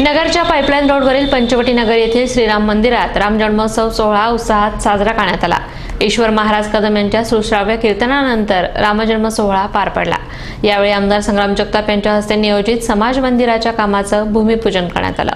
नगरच्या पाईपलाईन रोडवरील पंचवटी नगर येथील श्रीराम मंदिरात राम जन्मोत्सव सोहळा उत्साहात साजरा करण्यात आला. ईश्वर महाराज कदम यांच्या सुश्राव्य कीर्तनानंतर रामजन्म सोहळा पार पडला. यावेळी आमदार संग्राम जगताप यांच्या हस्ते नियोजित समाज मंदिराच्या कामाचं भूमिपूजन करण्यात आलं.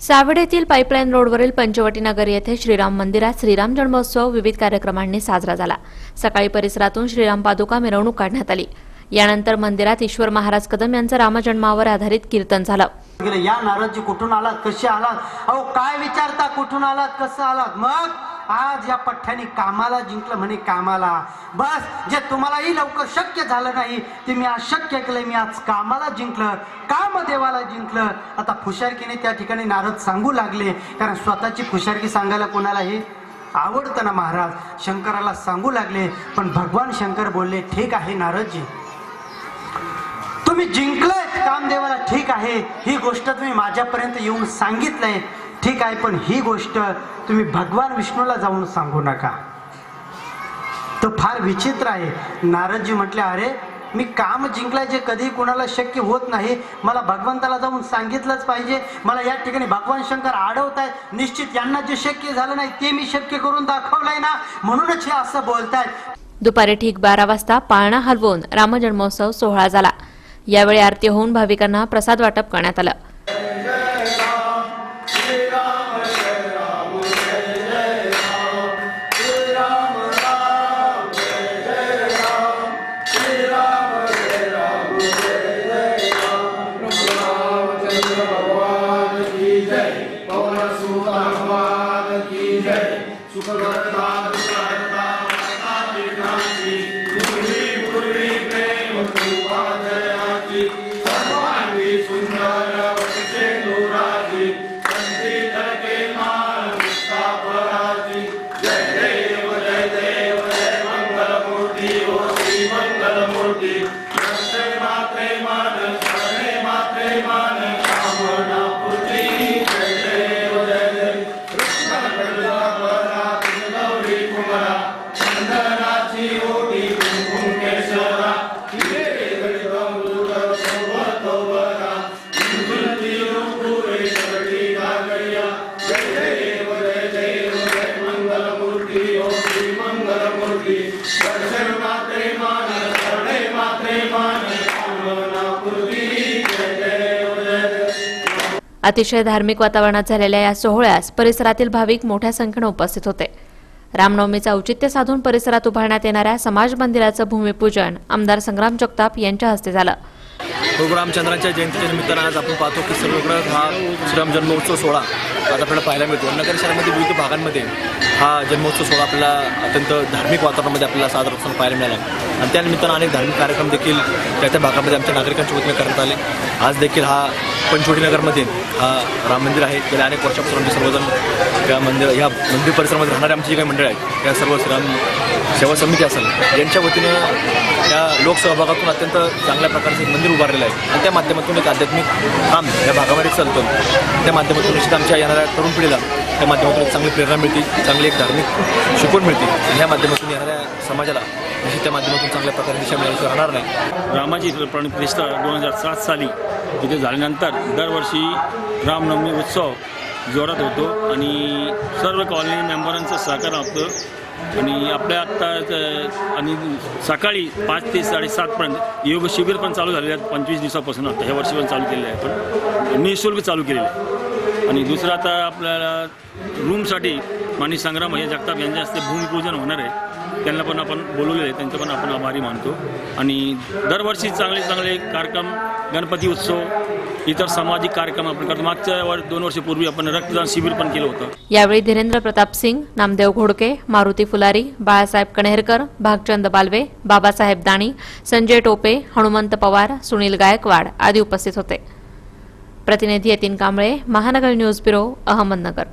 सावड येथील पाईपलाईन रोडवरील पंचवटी नगर येथे श्रीराम मंदिरात श्रीराम जन्मोत्सव विविध कार्यक्रमांनी साजरा झाला. सकाळी परिसरातून श्रीराम पादुका मिरवणूक काढण्यात आली. यानंतर मंदिरात ईश्वर महाराज कदम यांचं रामजन्मावर आधारित कीर्तन झालं. या नारदजी कुठून आलात? कसे आलात? अहो काय विचारता? कुठून आलात? कसं आलात? मग आज या पठ्ठ्याने कामाला जिंकलं म्हणे कामाला. बस जे तुम्हालाही लवकर शक्य झालं नाही ते मी आज शक्य केलं मी आज कामाला जिंकलं कामदेवाला जिंकलं. आता फुशारकीने त्या ठिकाणी नारद सांगू लागले कारण स्वतःची फुशारकी सांगायला कोणालाही आवडतं ना महाराज? शंकराला सांगू लागले पण भगवान शंकर बोलले ठीक आहे नारदजी तुम्ही जिंकलंय कामदेवाला ठीक आहे. ही गोष्ट तुम्ही माझ्यापर्यंत येऊन सांगितलंय. ठीक आहे पण ही गोष्ट तुम्ही भगवान विष्णूला जाऊन सांगू नका. तो फार विचित्र आहे. नारदजी म्हटले अरे मी काम जिंकलाय जे कधी कोणाला शक्य होत नाही. मला भगवंताला जाऊन सांगितलंच पाहिजे. मला या ठिकाणी भगवान शंकर आडवत निश्चित यांना जे शक्य झालं नाही ते मी शक्य करून दाखवलंय ना. म्हणूनच हे असं बोलतायत. दुपारी ठीक बारा वाजता पाळणा हलवून रामजन्मोत्सव सोहळा झाला. यावेळी आरती होऊन भाविकांना प्रसाद वाटप करण्यात आलं. अतिशय धार्मिक वातावरणात झालेल्या या सोहळ्यास परिसरातील भाविक मोठ्या संख्येने उपस्थित होते. रामनवमीचं औचित्य साधून परिसरात उभारण्यात येणाऱ्या समाज मंदिराचं भूमिपूजन आमदार संग्राम जगताप यांच्या हस्ते झालं. प्रभू रामचंद्रांच्या जयंतीच्या निमित्तानं आज आपण पाहतो की सर्वकडं हा श्रीराम जन्मोत्सव सोहळा आज आपल्याला पाहायला मिळतो. नगर शहरामध्ये विविध भागांमध्ये हा जन्मोत्सव सोहळा आपल्याला अत्यंत धार्मिक वातावरणामध्ये आपल्याला साजरा होताना पाहायला मिळाला. आणि त्यानिमित्तानं अनेक धार्मिक कार्यक्रम देखील त्या त्या भागामध्ये आमच्या नागरिकांच्या वतीने करण्यात आले. आज देखील हा पंचवटी नगरमध्ये हा राम मंदिर आहे. गेल्या अनेक वर्षापासून आमचे सर्वजण या मंदिर ह्या मंदिर परिसरामध्ये राहणारे आमची जी काही मंडळ आहेत या सर्व श्रीराम सेवा समिती असेल यांच्या वतीने या लोकसहभागातून अत्यंत चांगल्या प्रकारचं एक मंदिर उभारलेलं आहे. आणि त्या माध्यमातून एक आध्यात्मिक काम या भागामध्ये चालतो. त्या माध्यमातून निश्चित आमच्या येणाऱ्या तरुण पिढीला त्या माध्यमातून चांगली प्रेरणा मिळते चांगली एक धार्मिक शिकवण मिळते. ह्या माध्यमातून येणाऱ्या समाजाला निश्चित त्या माध्यमातून चांगल्या प्रकारे दिशा मिळायची राहणार नाही. रामाची प्रतिष्ठा दोन हजार सात साली तिथे झाल्यानंतर दरवर्षी रामनवमी उत्सव जोरात होतो आणि सर्व कॉलनी मेंबरांचं सहकार होतं. आणि आपल्या आत्ता आणि सकाळी पाच ते साडेसातपर्यंत योग शिबिर पण चालू झालेले आहेत. पंचवीस दिवसापासून आता ह्या वर्षी पण चालू केलेलं आहे पण निःशुल्क चालू केलेलं आहे. आणि दुसरं आता आपल्याला रूमसाठी माननीय संग्राम हे जगताप यांच्या हस्ते भूमिपूजन होणार आहे. त्यांना पण आपण बोलवलेलं आहे. त्यांचं पण आपण आभारी मानतो. आणि दरवर्षी चांगले चांगले कार्यक्रम गणपती उत्सव इतर सामाजिक कार्यक्रम आपण करतो. मागच्या वर दोन वर्षापूर्वी आपण रक्तदान शिबिर पण केलं होतं. यावेळी धीरेंद्र प्रताप सिंग नामदेव घोडके मारुती फुलारी बाळासाहेब कणेरकर भागचंद बालवे बाबासाहेब दाणी संजय टोपे हनुमंत पवार सुनील गायकवाड आदी उपस्थित होते. प्रतिनिधी यतीन कांबळे महानगर न्यूज ब्युरो अहमदनगर.